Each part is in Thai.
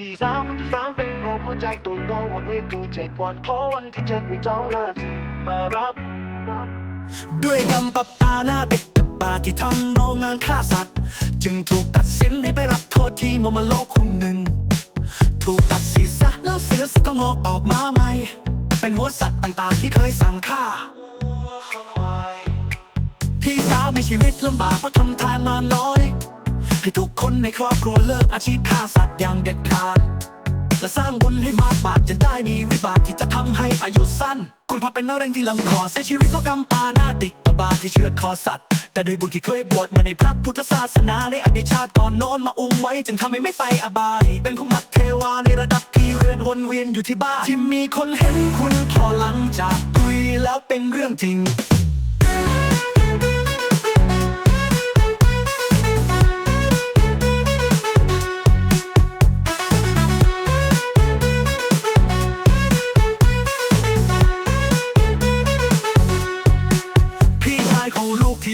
พี่สามสามเป็นโรคหัวใจตัวโตวันนี้กูเจ็บปวดเพราะวันที่เจ็ดมีเจ้าหน้าที่มารับ ด้วยกำปับตาหน้าเด็กกับบาที่ทำโรงงานฆ่าสัตว์ จึงถูกตัดสินให้ไปรับโทษที่มมโลกคุณหนึ่ง ถูกตัดศีรษะแล้วเสือสก็งอกออกมาใหม่ เป็นหัวสัตว์ต่างๆที่เคยสั่งฆ่าพี่สาวมีชีวิตลำบากเพราะทำทานมาน้อย ให้ทุกคนในครอบครัวเลิกอาชีพฆ่าสัตว์อย่างเด็ดขาดและสร้างบุญให้มากบาทจะได้มีวิบากที่จะทำให้อายุสั้น คุณพ่อเป็นมะเร็งที่ลำคอเสียชีวิตเพราะกำปาหน้าติดตบาที่เชือดคอสัตว์ แต่โดยบุญที่เคยบวชมาในพระพุทธศาสนาในอดีตชาติก่อนโน้นมาอุ้มไว้ จึงทำให้ไม่ไปอบาย เป็นผู้มักเทวาในระดับที่เรือนวนเวียนอยู่ที่บ้านที่มีคนเห็นคุณพอหลังจากตุยแล้วเป็นเรื่องจริง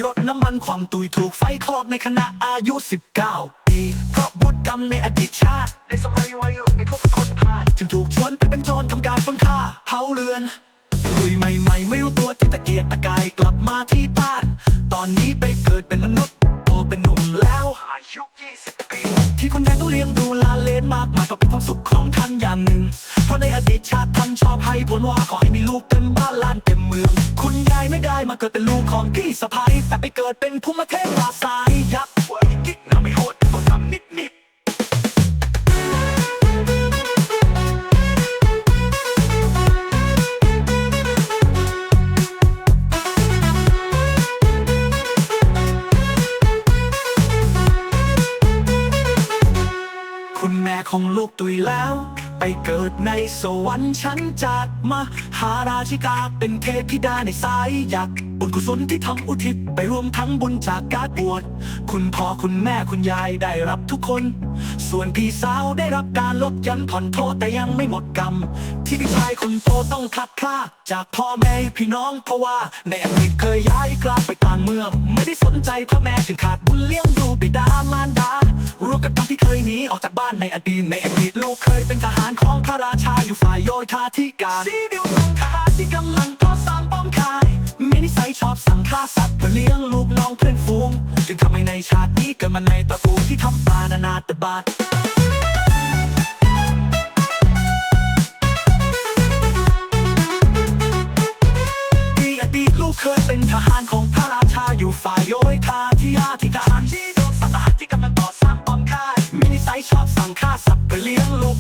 รถน้ำมันความตุยถูกไฟคลอกในขณะอายุ 19 ปี เพราะบุตรกรรมในอดีตชาติ ในสมัยวัยรุ่นไอ้พวกคนพาดจึงถูกชวนไปเป็นโจรทำการปล้นฆ่าเผาเรือนตุยใหม่ๆ ไม่รู้ตัวที่ตะเกียกตะกายกลับมาที่บ้าน ตอนนี้ไปเกิดเป็นมนุษย์โตเป็นหนุ่มแล้วอายุ20ปีที่คนแดงต้องเลี้ยงดูลาเลนมากมายก็เป็นความสุขของท่านอย่างหนึ่ง เพราะในอดีตชาติท่านชอบให้ผลว่าขอให้มีลูกเต็มบ้านล้านเต็มเมือง ไม่ได้มาเกิดเป็นลูกของพี่สะพ้ายแต่ไปเกิดเป็นภูมิเทพราสา ตุยแล้ว ไปเกิดในสวรรค์ชั้นจากมาหาราชิกาเป็นเทพธิดาในสายยักบุญกุศลที่ทำอุทิศไปรวมทั้งบุญจากการบวชคุณพ่อคุณแม่คุณยายได้รับทุกคน ส่วนพี่สาวได้รับการลดยันผ่อนโทษแต่ยังไม่หมดกรรม ที่พี่ชายคนโตต้องพลัดพรากจากพ่อแม่พี่น้องเพราะว่าในอดีตเคยย้ายกลับไปต่างเมือง ไม่ได้สนใจพ่อแม่ถึงขาดบุญเลี้ยงดูบิดามารดา ที่เคยหนีออกจากบ้านในอดีตในอดีตลูกเคยเป็นทหารของพระราชาอยู่ฝ่ายโยธาธิการสีดียวกับทหารที่กำลังต่อสร้างป้อมค่ายมีนิสัยชอบสั่งฆ่าสัตว์เพื่อเลี้ยงลูกน้องเพื่อนฝูงจึงทำให้ในชาตินี้เกิดมาในตระกูลที่ทำปานานาตบาตอดีตลูกเคยเป็นทหารของพระราชาอยู่ฝ่ายโยธาที่อาที่ทหาร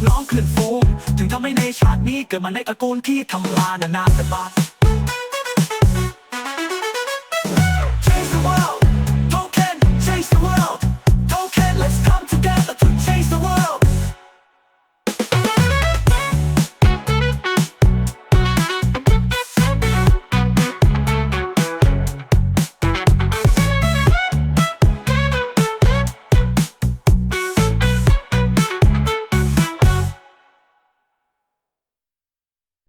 น้องขึ้นฟูงจึงทำให้ในชาตินี้เกิดมาในตระกูลที่ทำลานานาตบาท